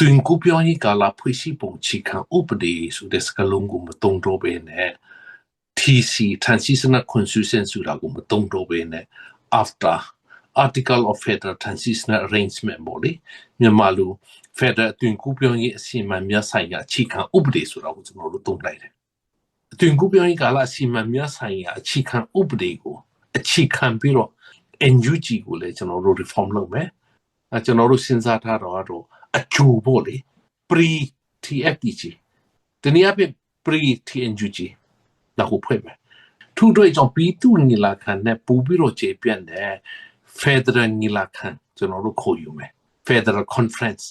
သွင်ကူးပြောင်းရေးကာလဖွဲ့စည်းပုံချီခံဥပဒေဆိုတဲ့စကားလုံးကိုမတုံ့တော့ဘဲနဲ့ TC transitional constitution ဆိုတာကိုမတုံ့တော့ဘဲနဲ့ after article of federal transitional arrangement ပေါ့လေမြန်မာလို federal အတွင်ကူးပြောင်းရေးအစီအမံများဆိုင်ရာအခြေခံဥပဒေဆိုတာကိုကျွန်တော်တို့သုံးလိုက်တယ်အတွင်ကူးပြောင်းရေးကာလအစီအမံများဆိုင်ရာအခြေခံဥပဒေကိုအခြေခံပြီးတော့ NUG ကိုလည်းကျွန်တော်တို့ reform လုပ်မယ်အဲကျွန်တော်တို့စဉ်းစားထားတော့တော့ အကျိုးပေါ့လေ pre TFDG တနည်းအားဖြင့် pre TNUG လောက်ကိုဖွဲ့မယ်ထူးတွေ့ကြောင့်ပြီးသူညီလာခံနဲ့ပူပြီးတော့ခြေပြန့်တယ် Federal ညီလာခံကျွန်တော်တို့ခေါ်ယူမယ် Federal Conference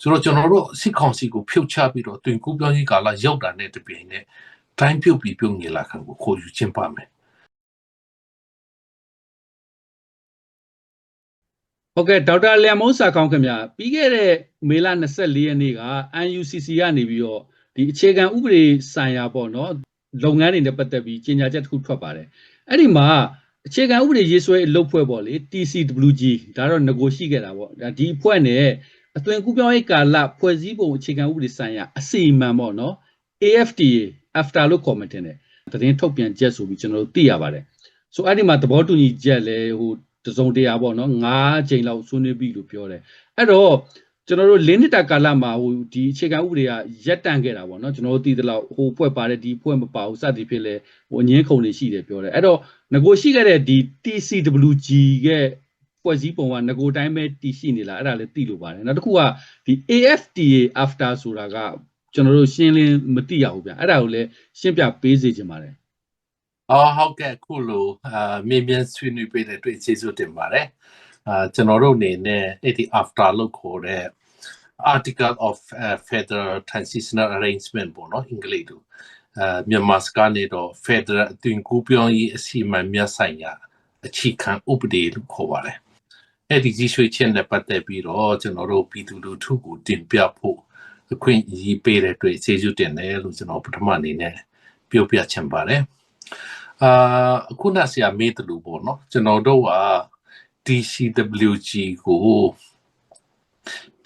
ဆိုတော့ကျွန်တော်တို့စစ်ကောင်စီကိုဖြုတ်ချပြီးတော့တွင်ကူးပြောင်းရေးကာလရောက်တာနဲ့တပြိုင်နက်တိုင်းပြုတ်ပြီးပြုတ်ညီလာခံကိုခေါ်ယူခြင်းပါမယ် ဟုတ်ကဲ့ဒေါက်တာလျံမုံစာကောင်းခင်ဗျာပြီးခဲ့တဲ့မေလ24ရက်နေ့က UNCC ကနေပြီးတော့ဒီအခြေခံဥပဒေဆိုင်ရာပေါ့နော်လုပ်ငန်းတွေနဲ့ပတ်သက်ပြီးကြေညာချက်တစ်ခုထွက်ပါတယ်အဲ့ဒီမှာအခြေခံဥပဒေရေးဆွဲအလုပ်ဖွဲ့ပေါ့လေ TCWG ဒါတော့ငကိုရှိခဲ့တာပေါ့ဒါဒီအဖွဲ့နဲ့အသွင်ကူးပြောင်းရေးကာလဖွဲ့စည်းပုံအခြေခံဥပဒေဆိုင်ရာအစီအမံပေါ့နော် AFTA after လို့ခေါ်မှတင်တယ်သတင်းထုတ်ပြန်ချက်ဆိုပြီးကျွန်တော်တို့သိရပါတယ်ဆိုအဲ့ဒီမှာသဘောတူညီချက်လဲဟို တစုံတရာပေါ့နော်၅ချိန်လောက်ဆွေးနွေးပြီလို့ပြောတယ်အဲ့တော့ကျွန်တော်တို့လင်းနှစ်တာကာလမှာဟိုဒီအခြေခံဥပဒေကရက်တန့်ခဲ့တာပေါ့နော်ကျွန်တော်တို့သိသလောက်ဟိုဖွဲ့ပါတယ်ဒီဖွဲ့မပါဘူးစသည်ဖြစ်လဲဟိုအငင်းခုံတွေရှိတယ်ပြောတယ်အဲ့တော့ငကိုရှိခဲ့တဲ့ဒီ TCWG ရဲ့ဖွဲ့စည်းပုံကငကိုတိုင်းပဲတည်ရှိနေလားအဲ့ဒါလည်းသိလို့ပါတယ်နောက်တစ်ခုကဒီ AFTA after ဆိုတာကကျွန်တော်တို့ရှင်းလင်းမသိရဘူးဗျအဲ့ဒါကိုလည်းရှင်းပြပေးစေချင်ပါတယ် အော်ဟုတ်ကဲ့ခုလိုအာမြင်မြန်ဆွေးနွေးပေးတဲ့အတွက်ကျေးဇူးတင်ပါတယ်အာကျွန်တော်တို့အနေနဲ့အဲ့ဒီ after လို့ခေါ်တဲ့ article of uh, federal transitional arrangement ပေါ့နော်အင်္ဂလိပ်လိုအာမြန်မာစကားနဲ့တော့ federal အသွင်ကူးပြောင်းရေးအစီအမံများဆိုင်ရာအခြေခံဥပဒေလို့ခေါ်ပါတယ်အဲ့ဒီကြီးရွှေချင်းနဲ့ပတ်သက်ပြီးတော့ကျွန်တော်တို့ပြည်သူလူထုကိုတင်ပြဖို့အခွင့်အရေးပေးတဲ့အတွက်ကျေးဇူးတင်တယ်လို့ကျွန်တော်ပထမအနေနဲ့ပြောပြချင်ပါတယ် အာခုနဆရာမေးတယ်လို့ပေါ့နော်ကျွန်တော်တို့က DCWG ကို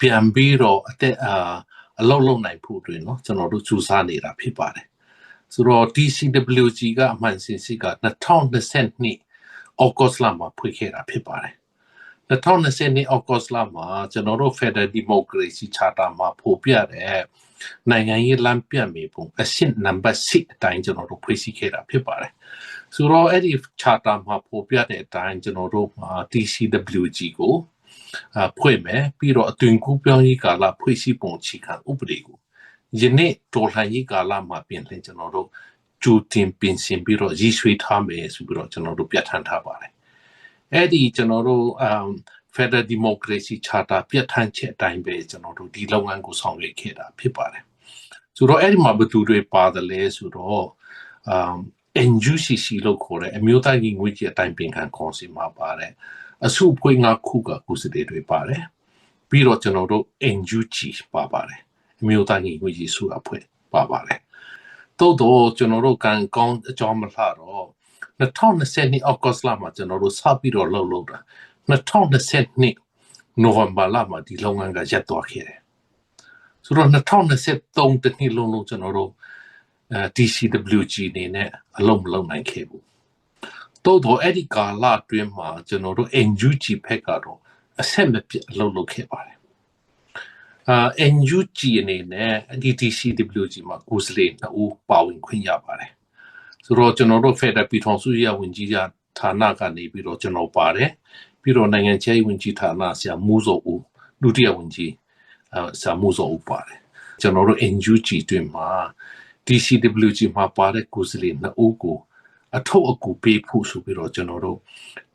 ပြန်ပြီးတော့အသက်အာအလောက်လောက်နိုင်ဖို့အတွင်းเนาะကျွန်တော်တို့စူးစမ်းနေတာဖြစ်ပါတယ်ဆိုတော့ DCWG ကအမှန်စင်စစ်က2022ဩဂတ်စ်လမှာဖွင့်ခဲ့တာဖြစ်ပါတယ်2020ဩဂတ်စ်လမှာကျွန်တော်တို့ Federal Democracy Charter မှာဖော်ပြတဲ့နိုင်ငံရေးလမ်းပြမြေပုံအဆင့်နံပါတ်6အတိုင်းကျွန်တော်တို့ဖွဲ့စည်းခဲ့တာဖြစ်ပါတယ် ဆိုတော့အဲ့ဒီ charter မှာဖော်ပြတဲ့အတိုင်းကျွန်တော်တို့ TCWG ကိုအဖွဲ့မယ်ပြီးတော့အသွင်ကူးပြောင်းရေးကာလဖွဲ့စည်းပုံချီခံဥပဒေကိုယနေ့တော်လှန်ရေးကာလမှာပြင်လှန်ကျွန်တော်တို့ကြိုတင်ပြင်ဆင်ပြီးတော့ရည်ရွယ်ထားမယ်ဆိုပြီးတော့ကျွန်တော်တို့ပြဋ္ဌာန်းထားပါတယ်အဲ့ဒီကျွန်တော်တို့အမ် Federal Democracy Charter ပြဋ္ဌာန်းချက်အတိုင်းပဲကျွန်တော်တို့ဒီလုပ်ငန်းကိုဆောင်ရွက်ခဲ့တာဖြစ်ပါတယ်ဆိုတော့အဲ့ဒီမှာဘယ်သူတွေပါတယ်လဲဆိုတော့အမ် NUCC လို့ခေါ်တဲ့အမျိုးသားညီငွေကြီးအတိုင်းပင်ခံကောင်စီမှာပါတယ်အစုအဖွဲ့ငါခုကကုစတဲ့တွေပါတယ်ပြီးတော့ကျွန်တော်တို့ NUG ပါပါတယ်အမျိုးသားညီငွေကြီးစုအဖွဲ့ပါပါတယ်တိုးတော့ကျွန်တော်တို့ကန်ကောင်းအကြောင်းမလှတော့2020အောက်ဂတ်စ်လမှာကျွန်တော်တို့စပြီးတော့လှုပ်လှုပ်တာ2020နိုဝင်ဘာလမှာဒီလုပ်ငန်းကရပ်သွားခဲ့တယ်ဆိုတော့2023တနှစ်လုံးလုံးကျွန်တော်တို့အဲ DCWG အနေနဲ့အလုံးမလုံးနိုင်ခဲ့ဘူးတိုးတော့အဲ့ဒီကာလအတွင်းမှာကျွန်တော်တို့ NUG ဖက်ကတော့အဆက်မပြတ်အလုံးလုပ်ခဲ့ပါတယ်အာ NUG အနေနဲ့ဒီ DCWG မှာကိုယ်စားလှယ်နှစ်ဦးပါဝင်ခွင့်ရပါတယ်ဆိုတော့ကျွန်တော်တို့ Federal ပြည်ထောင်စုရဝန်ကြီးကဌာနကနေပြီးတော့ကျွန်တော်ပါတယ်ပြီးတော့နိုင်ငံခြားရေးဝန်ကြီးဌာနဆရာမူဇော်ဦးဒုတိယဝန်ကြီးအဲဆရာမူဇော်ဦးပါတယ်ကျွန်တော်တို့ NUG တွင်မှာ DCWG မှာပါတဲ့ကိုယ်စားလှယ်နှစ်ဦးကိုအထောက်အကူပေးဖို့ဆိုပြီးတော့ကျွန်တော်တို့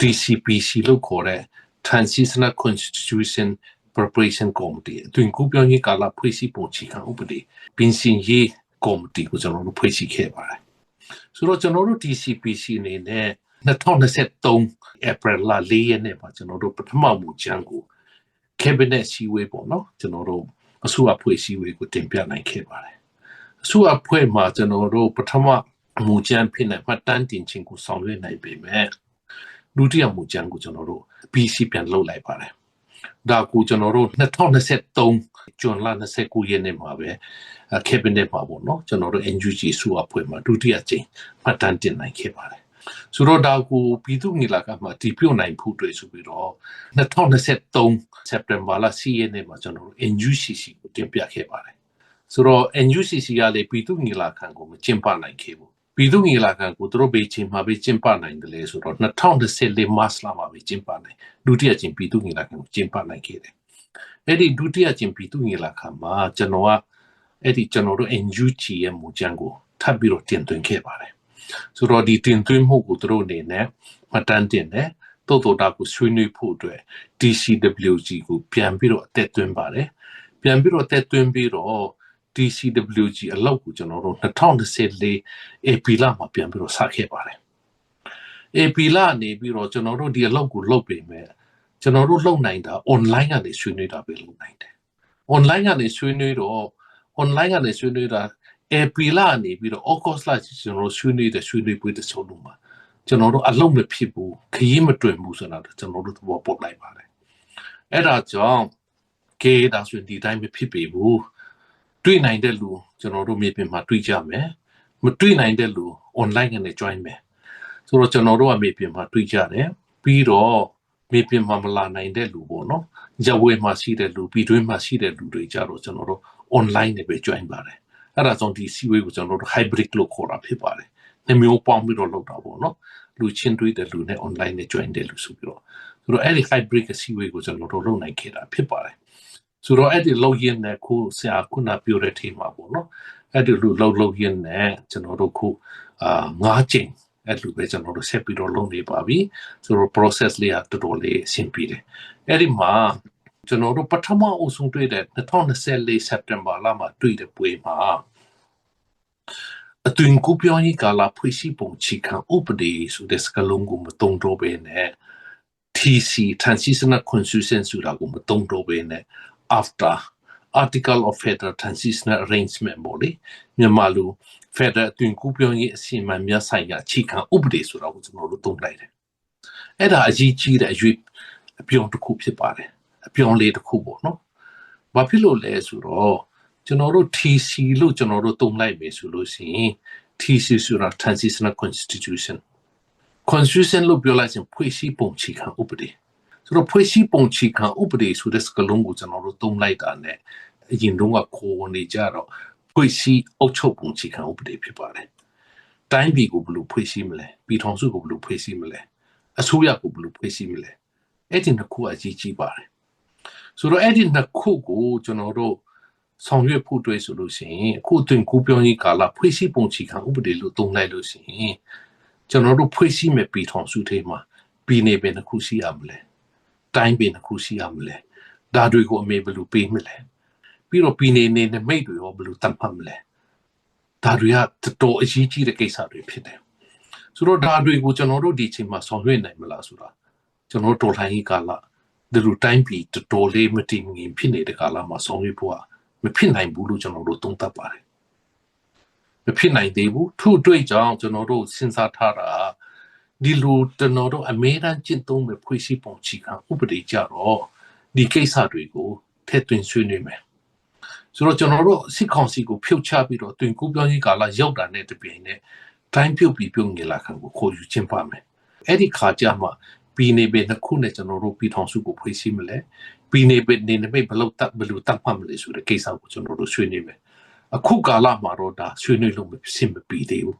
DCPC လို့ခေါ်တဲ့ Transitional Constitution Preparation Committee အတွင်ကူပြောင်းရေးကာလဖွဲ့စည်းပုံချီခံဥပဒေပြင်ဆင်ရေးကော်မတီကိုကျွန်တော်တို့ဖွဲ့စည်းခဲ့ပါတယ်ဆိုတော့ကျွန်တော်တို့ DCPC အနေနဲ့2023 April လ4ရက်နေ့မှာကျွန်တော်တို့ပထမမူချမ်းကို cabinet စီဝေးပေါ့နော်ကျွန်တော်တို့အစိုးရဖွဲ့စည်းဝေးကိုတင်ပြနိုင်ခဲ့ပါတယ် အစိုးရဖွဲ့မှာကျွန်တော်တို့ပထမမူချမ်းဖြစ်နေမှတ်တမ်းတင်ခြင်းကိုဆောင်ရွက်နိုင်ပေမဲ့ဒုတိယမူချမ်းကိုကျွန်တော်တို့ BC ပြန်လုပ်လိုက်ပါတယ်ဒါကိုကျွန်တော်တို့2023ဇွန်လ29ရက်နေ့မှာပဲ cabinet မှာပေါ့နော်ကျွန်တော်တို့ NUG စုအဖွဲ့မှာဒုတိယကြိမ်မှတ်တမ်းတင်နိုင်ခဲ့ပါတယ်ဆိုတော့ဒါကိုပြည်သူ့ညီလာခံမှာတည်ပြုတ်နိုင်ဖို့တွေ့ဆိုပြီးတော့2023စက်တင်ဘာလ10ရက်နေ့မှာကျွန်တော်တို့ NUCC ကိုတင်ပြခဲ့ပါတယ် ဆိုတော့ NUCC ကလည်းပြည်သူ့ညီလာခံကိုမကျင်းပနိုင်ခဲ့ဘူးပြည်သူ့ညီလာခံကိုသူတို့ဘေးချင်းမှာပဲကျင်းပနိုင်တယ်လေဆိုတော့2024 mars လမှာပဲကျင်းပနိုင်ဒုတိယကျင်းပြည်သူ့ညီလာခံကိုကျင်းပနိုင်ခဲ့တယ်အဲ့ဒီဒုတိယကျင်းပြည်သူ့ညီလာခံမှာကျွန်တော်ကအဲ့ဒီကျွန်တော်တို့ NUG ရဲ့မူကြမ်းကိုထပ်ပြီးတော့တင်သွင်းခဲ့ပါတယ်ဆိုတော့ဒီတင်သွင်းမှုကိုသူတို့အနေနဲ့မှတ်တမ်းတင်တယ်တိုးတိုတာကိုဆွေးနွေးဖို့အတွက် DCWG ကိုပြန်ပြီးတော့အသက်သွင်းပါတယ်ပြန်ပြီးတော့အသက်သွင်းပြီးတော့ DCWG အလောက်ကိုကျွန်တော်တို့2024 AP လမှာပြန်ပြီးတော့စခဲ့ပါတယ် AP လနေပြီးတော့ကျွန်တော်တို့ဒီအလောက်ကိုလုပ်ပေးမယ်ကျွန်တော်တို့လုပ်နိုင်တာ online ကနေဆွေးနွေးတာပဲလုပ်နိုင်တယ် online ကနေဆွေးနွေးတော့ online ကနေဆွေးနွေးတာ AP လနေပြီးတော့ August လကျွန်တော်တို့ဆွေးနွေးတဲ့ဆွေးနွေးပွဲတစ်စုံလုံးမှာကျွန်တော်တို့အလုံးမဖြစ်ဘူးခရီးမတွင်ဘူးဆိုတာကျွန်တော်တို့သဘောပေါက်လိုက်ပါတယ်အဲ့ဒါကြောင့်ကေဒါဆိုရင်ဒီတိုင်းမဖြစ်ပေဘူး တွေ့နိုင်တဲ့လူကျွန်တော်တို့မြေပြင်မှာတွေ့ကြမယ်မတွေ့နိုင်တဲ့လူ online ကနေ join မယ်ဆိုတော့ကျွန်တော်တို့ကမြေပြင်မှာတွေ့ကြတယ်ပြီးတော့မြေပြင်မှာမလာနိုင်တဲ့လူပေါ့နော်ရဝဲမှာရှိတဲ့လူပြည်တွင်းမှာရှိတဲ့လူတွေကြတော့ကျွန်တော်တို့ online နဲ့ပဲ join ပါတယ်အဲ့ဒါကြောင့်ဒီ seaway ကိုကျွန်တော်တို့ hybrid လို့ခေါ်တာဖြစ်ပါတယ်နှမျိုးပေါင်းပြီးတော့လုပ်တာပေါ့နော်လူချင်းတွေ့တဲ့လူနဲ့ online နဲ့ join တဲ့လူဆိုပြီးတော့ဆိုတော့အဲ့ဒီ hybrid seaway ကိုကျွန်တော်တို့လုပ်နိုင်ခဲ့တာဖြစ်ပါတယ် ဆိုတော့အဲ့ဒီလောက်ရင်းနဲ့ခုဆရာခုနပြောတဲ့ team ပါပေါ့နော်အဲ့ဒီလူလောက်လောက်ရင်းနဲ့ကျွန်တော်တို့ခုအာ၅ချိန်အဲ့လိုပဲကျွန်တော်တို့ဆက်ပြီးတော့လုပ်နေပါပြီဆိုတော့ process လေးကတော်တော်လေးအဆင်ပြေတယ်အဲ့ဒီမှာကျွန်တော်တို့ပထမအုပ်ဆုံးတွေ့တဲ့2024 September လမှာတွေ့တဲ့ပွဲမှာအသွင်ကူပြောင်းရေးကာလဖွေးရှိပုံချီခံဥပဒေဆိုတဲ့စကားလုံးကိုမတုံ့တော့ဘဲနဲ့ TC transitional constitution ဆိုတာကိုမတုံ့တော့ဘဲနဲ့ after article of federal transitional arrangement ပေါ့လေမြန်မာလူ federal အသွင်ကူပြောင်းရေးအစီအမံများဆိုင်ရာချီခံဥပဒေဆိုတာကိုကျွန်တော်တို့တုံ့လိုက်တယ်အဲ့ဒါအရေးကြီးတဲ့အရွေးအပြောင်းတစ်ခုဖြစ်ပါတယ်အပြောင်းလေးတစ်ခုပေါ့နော်ဘာဖြစ်လို့လဲဆိုတော့ကျွန်တော်တို့ TC လို့ကျွန်တော်တို့တုံ့လိုက်မယ်ဆိုလို့ရှိရင် TC ဆိုတာ transitional constitution constitution လို့ပြောလိုက်ရင်ဖွဲ့စည်းပုံချီခံဥပဒေ ဆိုတော့ဖွဲ့စည်းပုံချီခံဥပဒေဆိုတဲ့စကားလုံးကိုကျွန်တော်တို့တုံ့လိုက်တာ ਨੇ အရင်တုန်းကခေါ်နေကြတော့ဖွဲ့စည်းအုပ်ချုပ်ပုံချီခံဥပဒေဖြစ်ပါတယ်တိုင်းပြည်ကိုဘယ်လိုဖွဲ့စည်းမလဲပြည်ထောင်စုကိုဘယ်လိုဖွဲ့စည်းမလဲအစိုးရကိုဘယ်လိုဖွဲ့စည်းမလဲအဲ့ဒီနှစ်ခုအကြီးကြီးပါတယ်ဆိုတော့အဲ့ဒီနှစ်ခုကိုကျွန်တော်တို့ဆောင်ရွက်ဖို့တွေ့ဆိုလို့ရှိရင်အခုတွင်ကူပြောင်းရေးကာလဖွဲ့စည်းပုံချီခံဥပဒေလို့သုံးလိုက်လို့ရှိရင်ကျွန်တော်တို့ဖွဲ့စည်းမဲ့ပြည်ထောင်စုထဲမှာပြည်နယ်ပဲတစ်ခုရှိရမလဲ တိုင်းပဲတစ်ခုရှိရမလဲဒါတွေကိုအမေဘယ်လိုပေးမလဲပြီးတော့ပြည်နယ်နေနမိတ်တွေရောဘယ်လိုတတ်မှတ်မလဲဒါတွေကတော်တော်အရေးကြီးတဲ့ကိစ္စတွေဖြစ်တယ်ဆိုတော့ဒါတွေကိုကျွန်တော်တို့ဒီအချိန်မှာဆောင်ရွက်နိုင်မလားဆိုတာကျွန်တော်တို့တော်လှန်ရေးကာလဒီလိုတိုင်းပြည်တော်တော်လေးမတည်ငြိမ်ဖြစ်နေတဲ့ကာလမှာဆောင်ရွက်ဖို့ကမဖြစ်နိုင်ဘူးလို့ကျွန်တော်တို့သုံးသပ်ပါတယ်မဖြစ်နိုင်သေးဘူးထို့အတွက်ကြောင့်ကျွန်တော်တို့စဉ်းစားထားတာ ဒီလိုကျွန်တော်တို့အမေရိကန်ကျင့်သုံးမဲ့ဖွဲ့စည်းပုံချီခံဥပဒေကြတော့ဒီကိစ္စတွေကိုထည့်သွင်းဆွေးနွေးမယ်ဆိုတော့ကျွန်တော်တို့စစ်ကောင်စီကိုဖြုတ်ချပြီးတော့တွင်ကူးပြောင်းရေးကာလရောက်တာနဲ့တပြိုင်နက်တိုင်းပြုတ်ပြီးပြုတ်ငလာခံကိုခေါ်ယူခြင်းပါမယ်အဲ့ဒီခါကျမှပြည်နေပေနှစ်ခုနဲ့ကျွန်တော်တို့ပြည်ထောင်စုကိုဖွဲ့စည်းမလဲပြည်နေပေနေနမိတ်ဘလို့တပ်ဘလို့တပ်မှမလဲဆိုတဲ့ကိစ္စကိုကျွန်တော်တို့ဆွေးနွေးမယ်အခုကာလမှာတော့ဒါဆွေးနွေးလို့မဖြစ်မပြီးသေးဘူး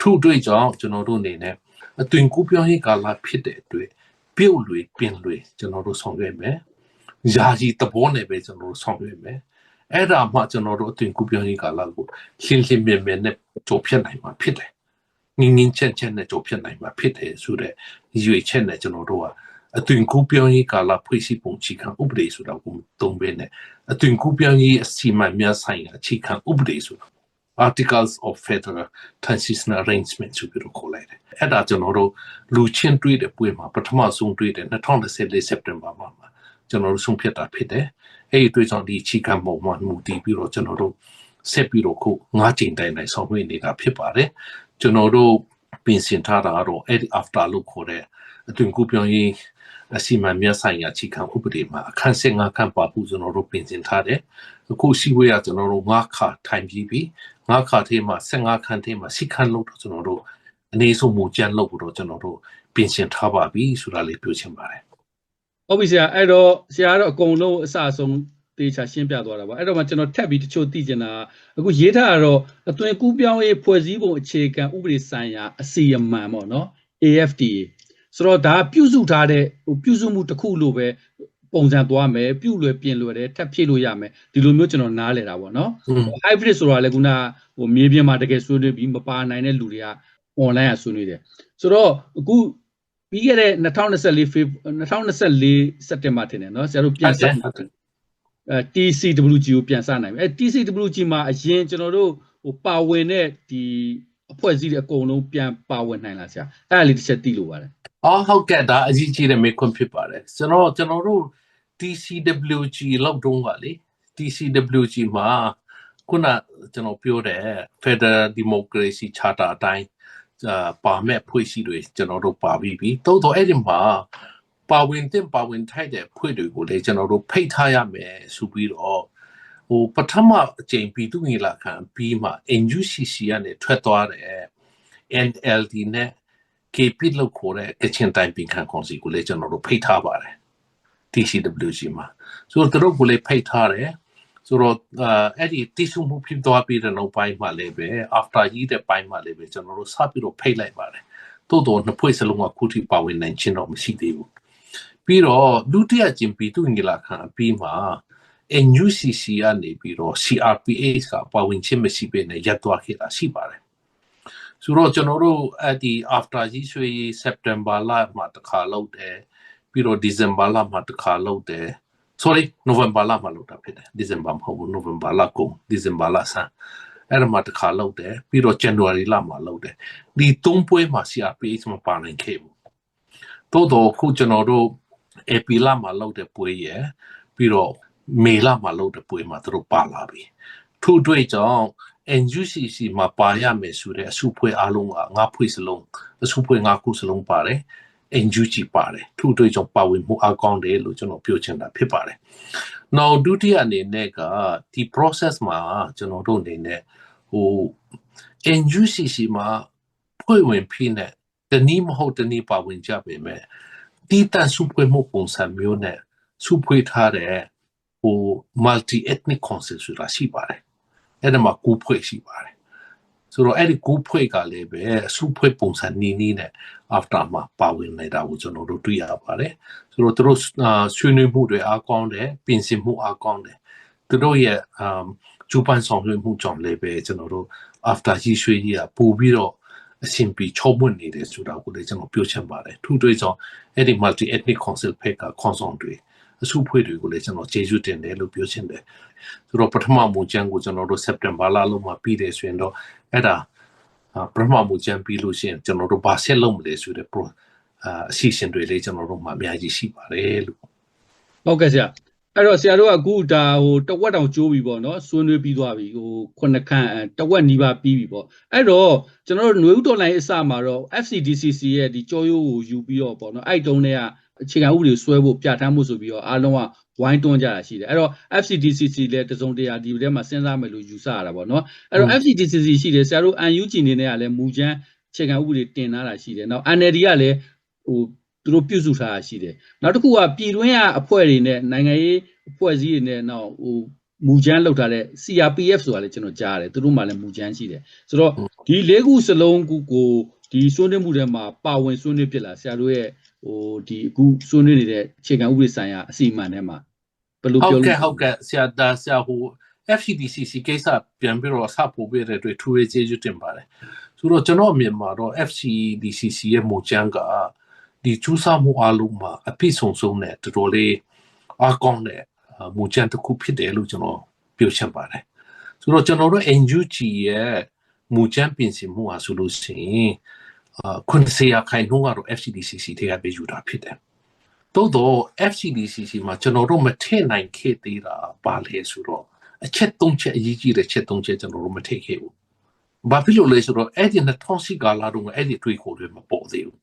ထို့အတွက်ကြောင့်ကျွန်တော်တို့အနေနဲ့ အသွင်ကူးပြောင်းရေးကာလဖြစ်တဲ့အတွက်ပြုတ်လွေပင်လွေကျွန်တော်တို့ဆောင်ရွက်မယ်။ယာကြီးသဘောနဲ့ပဲကျွန်တော်တို့ဆောင်ရွက်မယ်။အဲ့ဒါမှကျွန်တော်တို့အသွင်ကူးပြောင်းရေးကာလကိုရှင်းရှင်းမြင်မြင်နဲ့ကြိုးဖြတ်နိုင်မှာဖြစ်တယ်။ငင်းငင်းချက်ချက်နဲ့ကြိုးဖြတ်နိုင်မှာဖြစ်တယ်ဆိုတဲ့ရွေချက်နဲ့ကျွန်တော်တို့ကအသွင်ကူးပြောင်းရေးကာလဖွဲ့စည်းပုံချီခံဥပဒေဆိုတာကိုသုံးပေးနေအသွင်ကူးပြောင်းရေးအစီအမံများဆိုင်ရာချီခံဥပဒေဆိုတာ articles of federal transitional arrangement ဆိုပြီးတော့ခေါ်လိုက်တယ်အဲ့ဒါကျွန်တော်တို့လူချင်းတွေ့တဲ့ပွဲမှာပထမဆုံးတွေ့တဲ့2024 September မှာကျွန်တော်တို့ဆုံးဖြတ်တာဖြစ်တယ်အဲ့ဒီတွေ့ဆောင်ဒီချီခံပုံမှာမူတည်ပြီးတော့ကျွန်တော်တို့ဆက်ပြီးတော့ခုငါးချိန်တိုင်တိုင်ဆောင်ရွက်နေတာဖြစ်ပါတယ်ကျွန်တော်တို့ပြင်ဆင်ထားတာကတော့အဲ့ဒီ after လို့ခေါ်တဲ့အသွင်ကူးပြောင်းရေး အစီအမံမြတ်ဆိုင်ရာချိခံဥပဒေမှာအခန်း15ခန့်ပါဖို့ကျွန်တော်တို့ပြင်ဆင်ထားတယ်အခုစီဝေးကကျွန်တော်တို့၅ခါထိုင်ပြီးပြီ၅ခါထဲမှာ15ခန်းထဲမှာစီခန်းလို့တော့ကျွန်တော်တို့အနေဆုံးမူကြမ်းလုပ်ဖို့တော့ကျွန်တော်တို့ပြင်ဆင်ထားပါပြီဆိုတာလေးပြောချင်ပါတယ်ဟုတ်ပြီဆရာအဲ့တော့ဆရာကတော့အကုန်လုံးအစအဆုံးတေချာရှင်းပြသွားတာပါအဲ့တော့မှကျွန်တော်ထပ်ပြီးတချို့သိချင်တာအခုရေးထားတာတော့အသွင်ကူးပြောင်းရေးဖွဲ့စည်းပုံအခြေခံဥပဒေဆိုင်ရာအစီအမံပေါ့နော် AFTA ဆိုတော့ဒါပြုစုထားတဲ့ဟိုပြုစုမှုတစ်ခုလို့ပဲပုံစံသွားမယ်ပြုလွယ်ပြင်လွယ်တယ်ထပ်ဖြည့်လို့ရမယ်ဒီလိုမျိုးကျွန်တော်နားလည်တာပေါ့နော်อืม hybrid ဆိုတာလည်းခုနဟိုမြေပြင်မှာတကယ်ဆွေးနွေးပြီးမပါနိုင်တဲ့လူတွေက online ကဆွေးနွေးတယ်ဆိုတော့အခုပြီးခဲ့တဲ့2024 Feb 2024စက်တင်ဘာထင်တယ်နော်ဆရာတို့ပြန်ဆက်ဟုတ်တယ်အဲ TCWG ကိုပြန်စနိုင်ပြီအဲ TCWG မှာအရင်ကျွန်တော်တို့ဟိုပါဝင်တဲ့ဒီအဖွဲ့အစည်းတွေအကုန်လုံးပြန်ပါဝင်နိုင်လားဆရာအဲ့ဒါလေးတစ်ချက်သိလို့ပါတယ် အော်ဟုတ်ကဲ့ဒါအကြီးကြီးတဲ့မေခွန်းဖြစ်ပါတယ်ကျွန်တော်ကျွန်တော်တို့ TCWG လောက်တုံးပါလေ TCWG မှာခုနကျွန်တော်ပြောတဲ့ Federal Democracy Charter အတိုင်းအာပါမဲ့ဖွဲ့စည်းတွေကျွန်တော်တို့ပါပြီးပြီတိုးတော့အဲ့ဒီမှာပါဝင်တဲ့ပါဝင်ထိုက်တဲ့ဖွဲ့တွေကိုလည်းကျွန်တော်တို့ဖိတ်ထားရမယ်ဆိုပြီးတော့ဟိုပထမအကြိမ်ပြီးသူငီလာခံပြီးမှ NUCC ကနေထွက်သွားတယ် NLD နဲ့ KP လောက်ခေါ်တဲ့ကချင်တိုင်းပင်ခံကောင်စီကိုလည်းကျွန်တော်တို့ဖိတ်ထားပါတယ် TCWG မှာဆိုတော့သူတို့ကိုလည်းဖိတ်ထားတယ်ဆိုတော့အာအဲ့ဒီတိစုမှုဖြစ်သွားပြီးတဲ့နောက်ပိုင်းမှာလည်းပဲ after ကြီးတဲ့ပိုင်းမှာလည်းပဲကျွန်တော်တို့စပြီးတော့ဖိတ်လိုက်ပါတယ်တိုးတော့နှစ်ဖွဲ့စလုံးကခုထိပါဝင်နိုင်ခြင်းတော့မရှိသေးဘူးပြီးတော့ဒုတိယကျင်ပြီးသူငီလာခံအပြီးမှာ NUCC ကနေပြီးတော့ CRPH ကပါဝင်ခြင်းမရှိဘဲနဲ့ရပ်သွားခဲ့တာရှိပါတယ် ဆိုတော့ကျွန်တော်တို့အဲ့ဒီ after ကြီးဆွေး September လမှာတစ်ခါလုပ်တယ်ပြီးတော့ December လမှာတစ်ခါလုပ်တယ် sorry November လမှာလုပ်တာဖြစ်တယ် December မဟုတ်ဘူး November လကုန် December လဆန်းအဲ့ဒါမှာတစ်ခါလုပ်တယ်ပြီးတော့ January လမှာလုပ်တယ်ဒီသုံးပွဲမှာ CRPH မပါနိုင်ခဲ့ဘူးတိုးတော့ခုကျွန်တော်တို့ AP လမှာလုပ်တဲ့ပွဲရယ်ပြီးတော့မေလမှာလုပ်တဲ့ပွဲမှာသူတို့ပါလာပြီထို့အတွက်ကြောင့် NUCC မှာပါရမယ်ဆိုတဲ့အစုဖွဲ့အားလုံးကငါးဖွဲ့စလုံးအစုဖွဲ့ငါးခုစလုံးပါတယ် NUG ပါတယ်ထို့အတွက်ကြောင့်ပါဝင်မှုအကောင်းတယ်လို့ကျွန်တော်ပြောချင်တာဖြစ်ပါတယ်။ Now ဒုတိယအနေနဲ့ကဒီ process မှာကျွန်တော်တို့အနေနဲ့ဟို NUCC မှာဖွဲ့ဝင်ဖြစ်နေတနည်းမဟုတ်တနည်းပါဝင်ကြပေမဲ့ဒီတန်စုဖွဲ့မှုပုံစံမျိုးနဲ့စုဖွဲ့ထားတဲ့ဟို multi ethnic council ဆိုတာရှိပါတယ်။ အဲ့ဒါမှာကူးဖွဲ့ရှိပါတယ်ဆိုတော့အဲ့ဒီကူးဖွဲ့ကလည်းပဲအစုဖွဲ့ပုံစံနီးနီးနဲ့ after မှာပါဝင်နေတာကိုကျွန်တော်တို့တွေ့ရပါတယ်ဆိုတော့သူတို့အာဆွေးနွေးမှုတွေအားကောင်းတယ်ပြင်ဆင်မှုအားကောင်းတယ်သူတို့ရဲ့အမ်ဂျူပန်ဆောင်ရွက်မှုကြောင့်လည်းပဲကျွန်တော်တို့ after ကြီးရွှေကြီးကပို့ပြီးတော့အဆင်ပြေချုံမွနေတယ်ဆိုတာကိုလည်းကျွန်တော်ပြောချင်ပါတယ်ထူးထွေကြောင့်အဲ့ဒီ multi ethnic council ဖက်ကခွန်ဆောင်တွေ အစုဖွဲ့တွေကိုလည်းကျွန်တော်ကျေးဇူးတင်တယ်လို့ပြောချင်တယ်ဆိုတော့ပထမမူကျန်းကိုကျွန်တော်တို့ September လလုံးမှာပြီးတယ်ဆိုရင်တော့အဲ့ဒါအာပထမမူကျန်းပြီးလို့ရှိရင်ကျွန်တော်တို့ဘာဆက်လုပ်မလဲဆိုတဲ့ pro အာအစီအစဉ်တွေလေးကျွန်တော်တို့မှာအများကြီးရှိပါတယ်လို့ဟုတ်ကဲ့ဆရာအဲ့တော့ဆရာတို့ကအခုဒါဟိုတဝက်တောင်ကျိုးပြီပေါ့နော်ဆွေးနွေးပြီးသွားပြီဟိုခုနှစ်ခန့်အဲတဝက်နီးပါးပြီးပြီပေါ့အဲ့တော့ကျွန်တော်တို့ຫນွေဥတော်လိုင်းအစမှာတော့ FCDCC ရဲ့ဒီကြောရိုးကိုယူပြီးတော့ပေါ့နော်အဲ့တုန်းတည်းက အခြေခံဥပဒေဆွဲဖို့ပြဋ္ဌာန်းမှုဆိုပြီးတော့အားလုံးကဝိုင်းတွန်းကြတာရှိတယ်အဲ့တော့ FCDCC လည်းတစုံတရာဒီထဲမှာစဉ်းစားမယ်လို့ယူဆရတာပေါ့နော်အဲ့တော့ FCDCC ရှိတယ်ဆရာတို့ UNG အနေနဲ့ကလည်းမူချမ်းအခြေခံဥပဒေတင်ထားတာရှိတယ်နောက် NLD ကလည်းဟိုသူတို့ပြုစုထားတာရှိတယ်နောက်တစ်ခုကပြည်တွင်းကအဖွဲ့တွေနဲ့နိုင်ငံရေးအဖွဲ့အစည်းတွေနဲ့နောက်ဟိုမူချမ်းလောက်ထားတဲ့ CRPF ဆိုတာလည်းကျွန်တော်ကြားရတယ်သူတို့မှလည်းမူချမ်းရှိတယ်ဆိုတော့ဒီလေးခုစလုံးခုကိုဒီဆွေးနွေးမှုတွေမှာပါဝင်ဆွေးနွေးဖြစ်လာဆရာတို့ရဲ့ ဟိုဒီအခုဆွေးနွေးနေတဲ့အခြေခံဥပဒေဆိုင်ရာအစီအမံထဲမှာဘယ်လိုဟုပြောတ်လို့ကဲ့ဟုတ်ကဲ့ဆရာဒါဆရာဟို FCDCC ကိစ္စပြန်ပြီးတော့ဆပို့ပေးတဲ့အတွက်ထူရေးကျေးဇူးတင်ပါတယ်ဆိုတော့ကျွန်တော်အမြင်မှာတော့ FCDCC ရဲ့မူကျန်းကဒီကျူးစာမှုအလုံးမှာအပြည့်စုံစုံနဲ့တော်တော်လေးအားကောင်းတဲ့အာမူကျန်းတစ်ခုဖြစ်တယ်လို့ကျွန်တော်ပြောချင်ပါတယ်ဆိုတော့ကျွန်တော်တို့ NUG ရဲ့မူကျန်းပြင်ဆင်မှုဟာဆိုလို့ရှိရင် အာ90ရာခိုင်နှုန်းကတော့ FCDCC တွေကပဲယူတာဖြစ်တယ်သို့တော့ FCDCC မှာကျွန်တော်တို့မထည့်နိုင်ခဲ့သေးတာပါလေဆိုတော့အချက်၃ချက်အရေးကြီးတဲ့ချက်၃ချက်ကျွန်တော်တို့မထည့်ခဲ့ဘူး။ဘာဖြစ်လို့လဲဆိုတော့အဲ့ဒီ2000စီကာလာတော့အဲ့ဒီတွေးခေါ်တွေမပေါ်သေးဘူး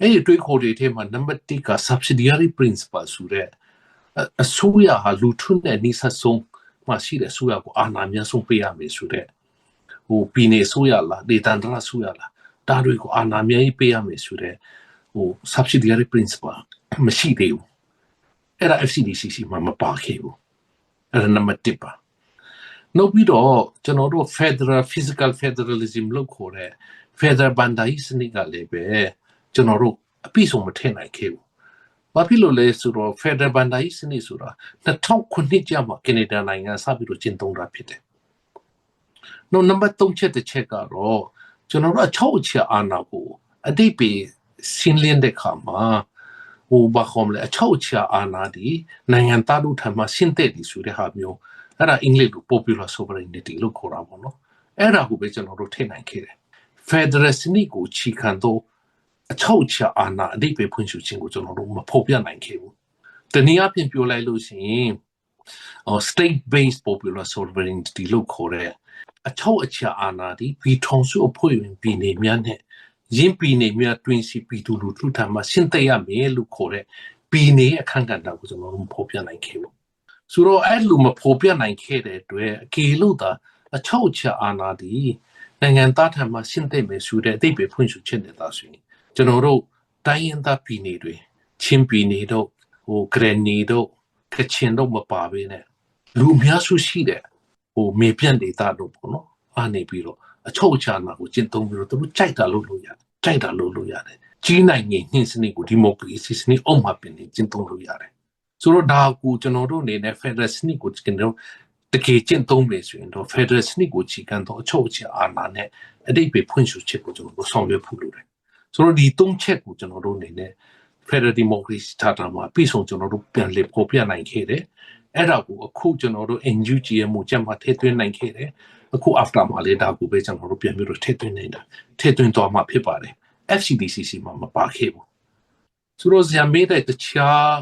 အဲ့ဒီတွေးခေါ်တွေထဲမှာ number 1က subsidiary principle ဆိုတဲ့အစိုးရဟာလူထွန်းတဲ့နေဆက်ဆုံးမှရှိတဲ့အစိုးရကိုအာဏာများဆုံးပေးရမယ်ဆိုတဲ့ဟိုပြည်နယ်ဆိုရလားဒေသန္တရဆိုရလား ဒါတွေကိုအာဏာများကြီးပေးရမယ်ဆိုတဲ့ဟို subsidiary principle မရှိသေးဘူးအဲ့ဒါ FCDCC မှာမပါခဲ့ဘူးအဲ့ဒါနံပါတ်1ပါနောက်ပြီးတော့ကျွန်တော်တို့ Federal Physical Federalism လို့ခေါ်တဲ့ Federal Bandai စနစ်ကလည်းပဲကျွန်တော်တို့အပြည့်စုံမထည့်နိုင်ခဲ့ဘူး။ဘာဖြစ်လို့လဲဆိုတော့ Federal Bandai စနစ်ဆိုတာ2009ကျမှကနေဒါနိုင်ငံစပြီးတော့ကျင့်သုံးတာဖြစ်တယ်။နောက်နံပါတ်3ချက်တစ်ချက်ကတော့ ကျွန်တော်တို့အချောက်အချာအာဏာကိုအတိတ်ပဲဆင်းလင်းတဲ့ခါမှာဟိုဘာခေါ်မလဲအချောက်အချာအာဏာဒီနိုင်ငံသားတို့ထံမှာရှင်းတဲ့ဒီဆိုတဲ့ဟာမျိုးအဲ့ဒါအင်္ဂလိပ်လို popular sovereignty လို့ခေါ်တာပေါ့နော်အဲ့ဒါကိုပဲကျွန်တော်တို့ထည့်နိုင်ခဲ့တယ် Federal စနစ်ကိုချီခံတော့အချောက်ချာအာဏာအတိတ်ပဲဖွင့်ဆိုခြင်းကိုကျွန်တော်တို့မဖော်ပြနိုင်ခဲ့ဘူး။တနည်းအားဖြင့်ပြောလိုက်လို့ရှိရင် state based popular sovereignty လို့ခေါ်တဲ့ အချောက်အချာအာဏာဒီပြည်ထောင်စုအဖွဲ့ဝင်ပြည်နယ်များနဲ့ရင်းပြည်နယ်များတွင်စီပြည်သူလူထုထံမှရှင်းသိရမယ်လို့ခေါ်တဲ့ပြည်နယ်အခန့်ကဏ္ဍကိုကျွန်တော်တို့ဖော်ပြနိုင်ခဲ့ဘူး။ဆိုတော့အဲ့လိုမဖော်ပြနိုင်ခဲ့တဲ့အတွက်အကေလို့သာအချောက်ချာအာဏာဒီနိုင်ငံသားထံမှရှင်းသိမယ်ဆိုတဲ့အတိတ်ပဲဖွင့်ဆိုချက်နဲ့သာဆိုရင်ကျွန်တော်တို့တိုင်းရင်းသားပြည်နယ်တွေချင်းပြည်နယ်တို့ဟိုဂရနီတို့ကချင်တို့မပါဘဲနဲ့လူအများစုရှိတဲ့ ဟိုမေပြန့်ဒေသတို့ပေါ့နော်အားနေပြီးတော့အချုပ်အခြာနာကိုကျင့်သုံးပြီးတော့သူတို့ကြိုက်တာလုပ်လို့ရတယ်ကြိုက်တာလုပ်လို့ရတယ်ကြီးနိုင်ငယ်နှင်းစနစ်ကိုဒီမိုကရေစီစနစ်အုံမှာပြင်နေကျင့်သုံးလို့ရတယ်ဆိုတော့ဒါကိုကျွန်တော်တို့အနေနဲ့ Federal စနစ်ကိုကျွန်တော်တကယ်ကျင့်သုံးမယ်ဆိုရင်တော့ Federal စနစ်ကိုချီကန်တော့အချုပ်အခြာအာဏာနဲ့အတိတ်ပဲဖွင့်ဆိုချက်ကိုကျွန်တော်တို့ဆောင်ရွက်ဖို့လိုတယ်ဆိုတော့ဒီသုံးချက်ကိုကျွန်တော်တို့အနေနဲ့ Federal Democracy Charter မှာပြည်ဆုံးကျွန်တော်တို့ပြန်လည်ပေါ်ပြနိုင်ခဲ့တယ် အဲ့ဒါကိုအခုကျွန်တော်တို့ NUG ရဲ့မူချက်မှာထည့်သွင်းနိုင်ခဲ့တယ်အခု after မှာလည်းဒါကိုပဲကျွန်တော်တို့ပြန်ပြီးတော့ထည့်သွင်းနေတာထည့်သွင်းတော့မှဖြစ်ပါတယ် FCDCC မှာမပါခဲ့ဘူးဆိုတော့ဇာမေးတဲ့တခြား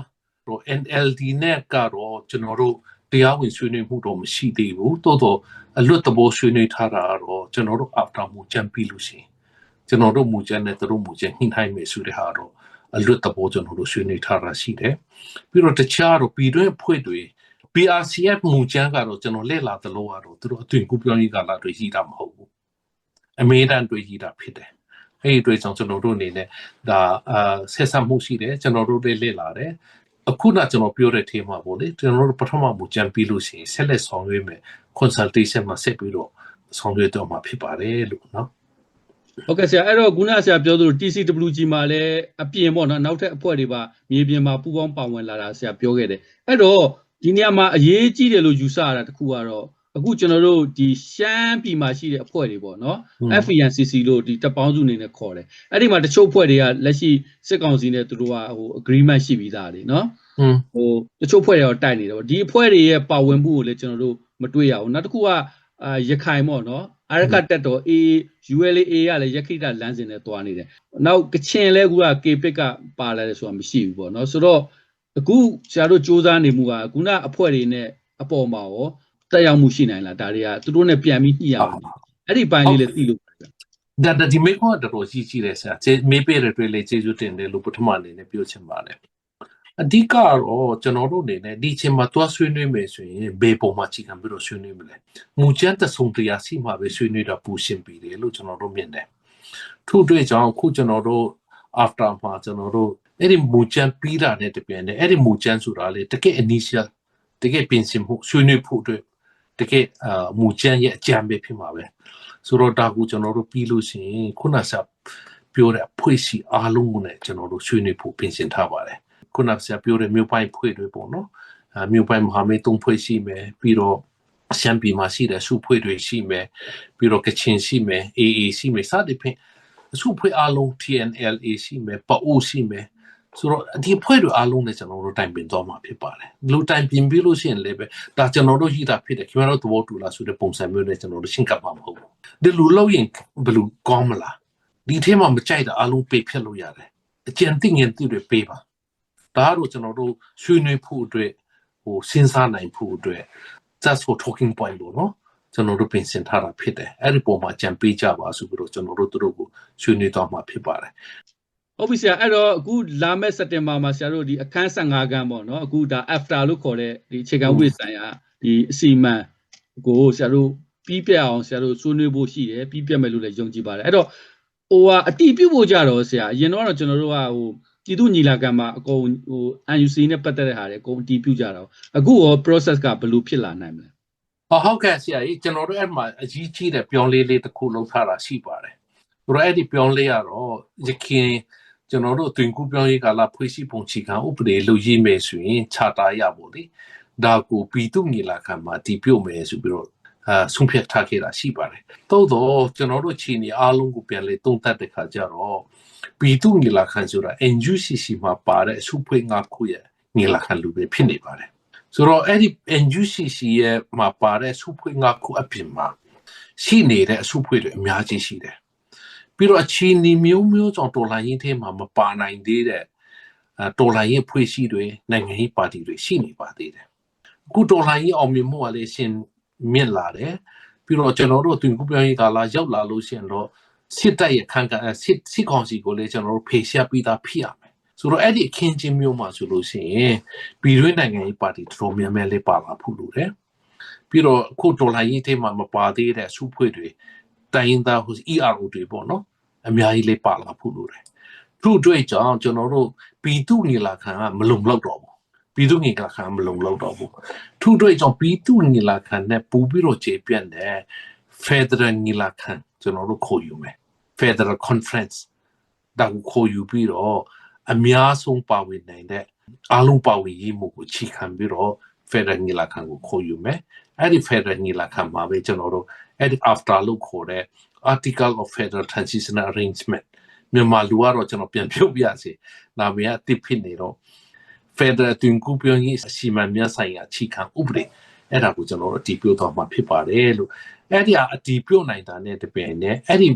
တော့ NLD နဲ့ကတော့ကျွန်တော်တို့တရားဝင်ဆွေးနွေးမှုတော့မရှိသေးဘူးတိုးတော့အလွတ်တဘောဆွေးနွေးထားတာတော့ကျွန်တော်တို့ after မူကြံပြီးလို့ရှိရင်ကျွန်တော်တို့မူကြမ်းနဲ့သူတို့မူကြမ်းညှိနှိုင်းမယ်ဆိုတဲ့ဟာတော့အလွတ်တဘောကျွန်တော်တို့ဆွေးနွေးထားတာရှိတယ်ပြီးတော့တခြားတော့ပြည်တွင်းအဖွဲ့တွေ PRCF မူကြမ်းကတော့ကျွန်တော်လက်လာသလိုကတော့သူတို့အသွင်ကူးပြောင်းရေးကာလတွေရှိတာမဟုတ်ဘူးအမေတန်တွေရှိတာဖြစ်တယ်အဲ့ဒီတွေ့ကြောင့်ကျွန်တော်တို့အနေနဲ့ဒါအာဆက်ဆံမှုရှိတယ်ကျွန်တော်တို့လည်းလေ့လာတယ်အခုနကျွန်တော်ပြောတဲ့ theme ပေါ့လေကျွန်တော်တို့ပထမမူကြံပြီးလို့ရှိရင်ဆက်လက်ဆောင်ရွက်မယ် consultation မှာဆက်ပြီးတော့ဆောင်ရွက်တော့မှာဖြစ်ပါတယ်လို့နော်ဟုတ်ကဲ့ဆရာအဲ့တော့ခုနဆရာပြောသလို TCWG မှာလည်းအပြင်ပေါ့နော်နောက်ထပ်အဖွဲ့တွေပါမြေပြင်မှာပူးပေါင်းပါဝင်လာတာဆရာပြောခဲ့တယ်အဲ့တော့ ဒီနေရာမှာအရေးကြီးတယ်လို့ယူဆရတာတခုကတော့အခုကျွန်တော်တို့ဒီရှမ်းပြည်မှာရှိတဲ့အဖွဲ့တွေပေါ့နော် FENCC လို့ဒီတပ်ပေါင်းစုအနေနဲ့ခေါ်တယ်အဲ့ဒီမှာတချို့အဖွဲ့တွေကလက်ရှိစစ်ကောင်စီနဲ့သူတို့ကဟို agreement ရှိပြီးသားလေနော်อืมဟိုတချို့ဖွဲ့တွေတော့တိုက်နေတယ်ပေါ့ဒီအဖွဲ့တွေရဲ့ပါဝင်မှုကိုလည်းကျွန်တော်တို့မတွေ့ရဘူးနောက်တစ်ခုကအာရခိုင်ပေါ့နော်အာရကတက်တော် A ULA ကလည်းရခိတလမ်းစဉ်နဲ့တွားနေတယ်နောက်ကချင်လဲကူက K-PIC ကပါလာတယ်ဆိုတာမရှိဘူးပေါ့နော်ဆိုတော့ အခုဆရာတို့စူးစမ်းနေမှုကခုနအဖွဲ့တွေနဲ့အပေါ်မှာရောတက်ရောက်မှုရှိနိုင်လားဒါတွေကသူတို့နဲ့ပြန်ပြီးညှိရအောင်အဲ့ဒီပိုင်းလေးလည်းသိလို့ပါဗျာဒါဒါဒီမေကွာတော်တော်ကြီးကြီးတယ်ဆရာမေးပေးတဲ့တွေ့လေကျေးဇူးတင်တယ်လို့ပထမအနေနဲ့ပြောချင်ပါတယ်အဓိကတော့ကျွန်တော်တို့အနေနဲ့ဒီချိန်မှာတွားဆွေးနွေးမယ်ဆိုရင်ဘေးပေါ်မှာချိန်ခံပြီးတော့ဆွေးနွေးမလဲမူကျန်းတဆုံတရားစီမှာပဲဆွေးနွေးတာပူရှင်ပြီးတယ်လို့ကျွန်တော်တို့မြင်တယ်ထို့အတွက်ကြောင့်အခုကျွန်တော်တို့ after မှာကျွန်တော်တို့ အဲ့ဒီမူကျန်းပြီးတာနဲ့တပြိုင်တည်းအဲ့ဒီမူကျန်းဆိုတာလေတကယ် initial တကယ်ပြင်ဆင်မှုဆွေးနွေးဖို့အတွက်တကယ်အာမူကျန်းရဲ့အကြံပဲဖြစ်မှာပဲဆိုတော့ဒါကိုကျွန်တော်တို့ပြီးလို့ရှိရင်ခုနကပြောတဲ့ဖွဲ့စီအားလုံးကိုလည်းကျွန်တော်တို့ဆွေးနွေးဖို့ပြင်ဆင်ထားပါတယ်ခုနကပြောတဲ့မြို့ပိုင်းဖွဲ့တွေပေါ့နော်အာမြို့ပိုင်းမဟာမိတ်သုံးဖွဲ့ရှိမယ်ပြီးတော့ရှမ်းပြည်မှာရှိတဲ့စုဖွဲ့တွေရှိမယ်ပြီးတော့ကချင်ရှိမယ် AA ရှိမယ်စသဖြင့်စုဖွဲ့အားလုံး TNLA ရှိမယ်ပအိုးရှိမယ် ဆိုတော့ဒီဖွဲ့တွေအားလုံးနဲ့ကျွန်တော်တို့တိုင်ပင်သွားမှာဖြစ်ပါတယ်လူတိုင်ပင်ပြီးလို့ရှိရင်လည်းပဲဒါကျွန်တော်တို့ရှိတာဖြစ်တယ်ခင်ဗျားတို့သဘောတူလားဆိုတဲ့ပုံစံမျိုးနဲ့ကျွန်တော်တို့ရှင်းကပ်မှာမဟုတ်ဘူးဒီလူလောက်ရင်ဘယ်လူကောင်းမလားဒီထဲမှာမကြိုက်တာအားလုံးပေးဖြတ်လို့ရတယ်အကျဉ်းသိငင်သိတွေပေးပါဒါကတော့ကျွန်တော်တို့ဆွေးနွေးဖို့အတွက်ဟိုစဉ်းစားနိုင်ဖို့အတွက် just for talking point လို့နော်ကျွန်တော်တို့ပြင်ဆင်ထားတာဖြစ်တယ်အဲ့ဒီပုံမှာကြံပေးကြပါဆိုပြီးတော့ကျွန်တော်တို့တို့ကိုဆွေးနွေးတော့မှာဖြစ်ပါတယ် ဟုတ်ပြီဆရာအဲ့တော့အခုလာမယ့်စက်တင်ဘာမှာဆရာတို့ဒီအခန်း15ခန်းပေါ့နော်အခုဒါ after လို့ခေါ်တဲ့ဒီအခြေခံဥပဒေဆိုင်ရာဒီအစီအမံကိုဆရာတို့ပြီးပြတ်အောင်ဆရာတို့ဆွေးနွေးဖို့ရှိတယ်ပြီးပြတ်မယ်လို့လည်းယုံကြည်ပါတယ်အဲ့တော့ဟိုဟာအတိပြုတ်ဖို့ကြတော့ဆရာအရင်တော့ကျွန်တော်တို့ကဟိုပြည်သူညီလာခံမှာအကုန်ဟို UNC နဲ့ပတ်သက်တဲ့ဟာတွေအကုန်အတိပြုတ်ကြတော့အခုရော process ကဘယ်လိုဖြစ်လာနိုင်မလဲဟောဟုတ်ကဲ့ဆရာကြီးကျွန်တော်တို့အဲ့မှာအကြီးကြီးတဲ့ပြောင်းလဲလေးတစ်ခုလုပ်ထားတာရှိပါတယ်။ဆိုတော့အဲ့ဒီပြောင်းလဲရတော့ရခင် ကျွန်တော်တို့တွင်ကူပြောင်းရေးကာလဖွဲ့စည်းပုံချီခံဥပဒေလုပ်ရေးမယ်ဆိုရင်ခြာတာရဖို့လေဒါကိုပြည်သူညီလာခံမှာတည်ပြုတ်မယ်ဆိုပြီးတော့အာဆုံးဖြတ်ထားခဲ့တာရှိပါတယ်။သို့တော့ကျွန်တော်တို့ချီနေအားလုံးကိုပြန်လေတုံးသက်တဲ့ခါကျတော့ပြည်သူညီလာခံဆိုတာ NUCC မှာပါတဲ့အစုဖွဲ့ငါခုရဲ့ညီလာခံလူပဲဖြစ်နေပါတယ်။ဆိုတော့အဲ့ဒီ NUCC ရဲ့မှာပါတဲ့စုဖွဲ့ငါခုအပြင်မှာရှိနေတဲ့အစုဖွဲ့တွေအများကြီးရှိတယ်။ ပြီးတော့အချီနီမျိုးမျိုးကြောင့်တော်လိုင်းရင်ထဲမှာမပါနိုင်သေးတဲ့အဲတော်လိုင်းရင်ဖွဲ့စည်းတွေနိုင်ငံရေးပါတီတွေရှိနေပါသေးတယ်။အခုတော်လိုင်းရင်အောင်မြင်မှုကလည်းရှင်မြင့်လာတယ်။ပြီးတော့ကျွန်တော်တို့တွင်ကူပြောင်းရေးကာလရောက်လာလို့ရှိရင်တော့စစ်တပ်ရဲ့ခံကစစ်စစ်ကောင်စီကိုလည်းကျွန်တော်တို့ဖေရှားပြီးသားဖြစ်ရမယ်။ဆိုတော့အဲ့ဒီအခင်းချင်းမျိုးမှာဆိုလို့ရှိရင်ပြည်တွင်းနိုင်ငံရေးပါတီတော်တော်များများလေးပါလာဖို့လိုတယ်။ပြီးတော့အခုဒေါ်လာရေးထဲမှာမပါသေးတဲ့စုဖွဲ့တွေ တိုင်းရင်းသားဟို ERO တွေပေါ့နော်။အများကြီးလေးပါလာဖို့လိုတယ်။သူ့အတွက်ကြောင့်ကျွန်တော်တို့ပြည်သူညီလာခံကမလုံလောက်တော့ဘူး။ပြည်သူညီလာခံမလုံလောက်တော့ဘူး။သူ့အတွက်ကြောင့်ပြည်သူညီလာခံနဲ့ပူပြီးတော့ခြေပြန့်တဲ့ Federal ညီလာခံကျွန်တော်တို့ခေါ်ယူမယ်။ Federal Conference ဒါကိုခေါ်ယူပြီးတော့အများဆုံးပါဝင်နိုင်တဲ့အားလုံးပါဝင်ရေးမှုကိုချီခံပြီးတော့ Federal ညီလာခံကိုခေါ်ယူမယ်အဲ့ဒီ Federal ညီလာခံမှာပဲကျွန်တော်တို့ အဲ့ဒီ after လို့ခေါ်တဲ့ Article of Federal Transitional Arrangement မြန်မာလူကတော့ကျွန်တော်ပြန်ပြုတ်ပြစီနာမည်အတိဖြစ်နေတော့ Federal တွင်ကူပြောင်းရေးအစီအမံများဆိုင်ရာချီခံဥပဒေအဲ့ဒါကိုကျွန်တော်တို့အတည်ပြုတော့မှာဖြစ်ပါတယ်လို့အဲ့ဒီအတည်ပြုနိုင်တာနဲ့တပင်နဲ့အဲ့ဒီ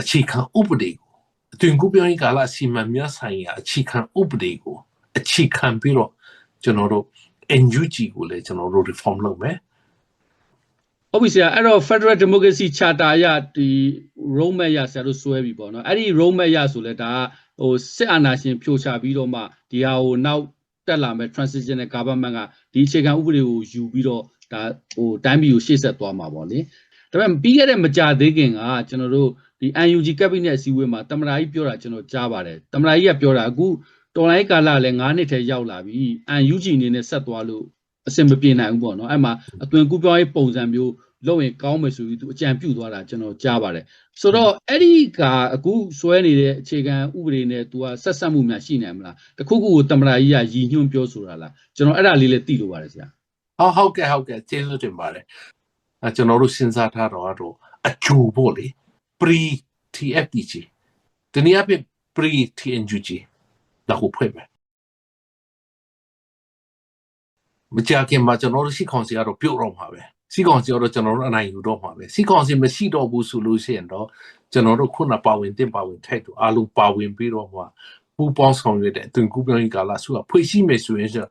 အခြေခံဥပဒေကိုတွင်ကူပြောင်းရေးကာလအစီအမံများဆိုင်ရာအခြေခံဥပဒေကိုအခြေခံပြီးတော့ကျွန်တော်တို့ NUG ကိုလည်းကျွန်တော်တို့ reform လုပ်မယ် ဟုတ်ပြီဆရာအဲ့တော့ Federal Democracy Charter အရဒီ roadmap ရဆရာတို့ဆွဲပြီပေါ့နော်အဲ့ဒီ roadmap ရဆိုလဲဒါကဟိုစစ်အာဏာရှင်ဖြိုချပြီးတော့မှဒီဟာကိုနောက်တက်လာမဲ့ transitional government ကဒီအခြေခံဥပဒေကိုယူပြီးတော့ဒါဟိုတိုင်းပြည်ကိုရှေ့ဆက်သွားမှာပေါ့လေဒါပေမဲ့ပြီးခဲ့တဲ့မကြသေးခင်ကကျွန်တော်တို့ဒီ UNG cabinet အစည်းအဝေးမှာတမရာကြီးပြောတာကျွန်တော်ကြားပါတယ်တမရာကြီးကပြောတာအခုတော်လိုင်းကာလလည်း9နှစ်ထဲရောက်လာပြီ UNG အနေနဲ့ဆက်သွားလို့အဆင်မပြေနိုင်ဘူးပေါ့နော်အဲ့မှာအသွင်ကူးပြောင်းရေးပုံစံမျိုး လုပ်ရင်ကောင်းမယ်ဆိုပြီးသူအကြံပြုသွားတာကျွန်တော်ကြားပါတယ်ဆိုတော့အဲ့ဒီကအခုဆွဲနေတဲ့အခြေခံဥပဒေနဲ့သူကဆက်ဆက်မှုများရှိနိုင်မလားတခုခုကိုတမရာကြီးကရည်ညွှန်းပြောဆိုတာလားကျွန်တော်အဲ့ဒါလေးလည်းသိလို့ပါတယ်ဆရာဟုတ်ဟုတ်ကဲ့ဟုတ်ကဲ့ကျေးဇူးတင်ပါတယ်အဲကျွန်တော်တို့စဉ်းစားထားတော့တော့အကျိုးပေါ့လေ pre TFDG တနည်းအားဖြင့် pre TNUG ဒါကိုဖွဲ့မယ်မကြခင်မှာကျွန်တော်တို့စီကောင်စီကတော့ပြုတ်တော့မှာပဲ စီကောင်စီကတော့ကျွန်တော်တို့အနိုင်ယူတော့မှာပဲစီကောင်စီမရှိတော့ဘူးဆိုလို့ရှိရင်တော့ကျွန်တော်တို့ခုနပါဝင်တင်ပါဝင်ထိုက်တူအားလုံးပါဝင်ပြီးတော့ဟိုပူပေါင်းဆောင်ရွက်တဲ့အသွင်ကူးပြောင်းရေးကာလစုကဖွဲ့စည်းမယ်ဆိုရင်ဆို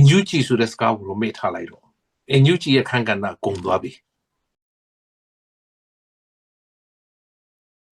NUG ဆိုတဲ့စကားကိုမေ့ထားလိုက်တော့ NUG ရဲ့ခန့်ကဏ္ဍကုန်သွားပြီ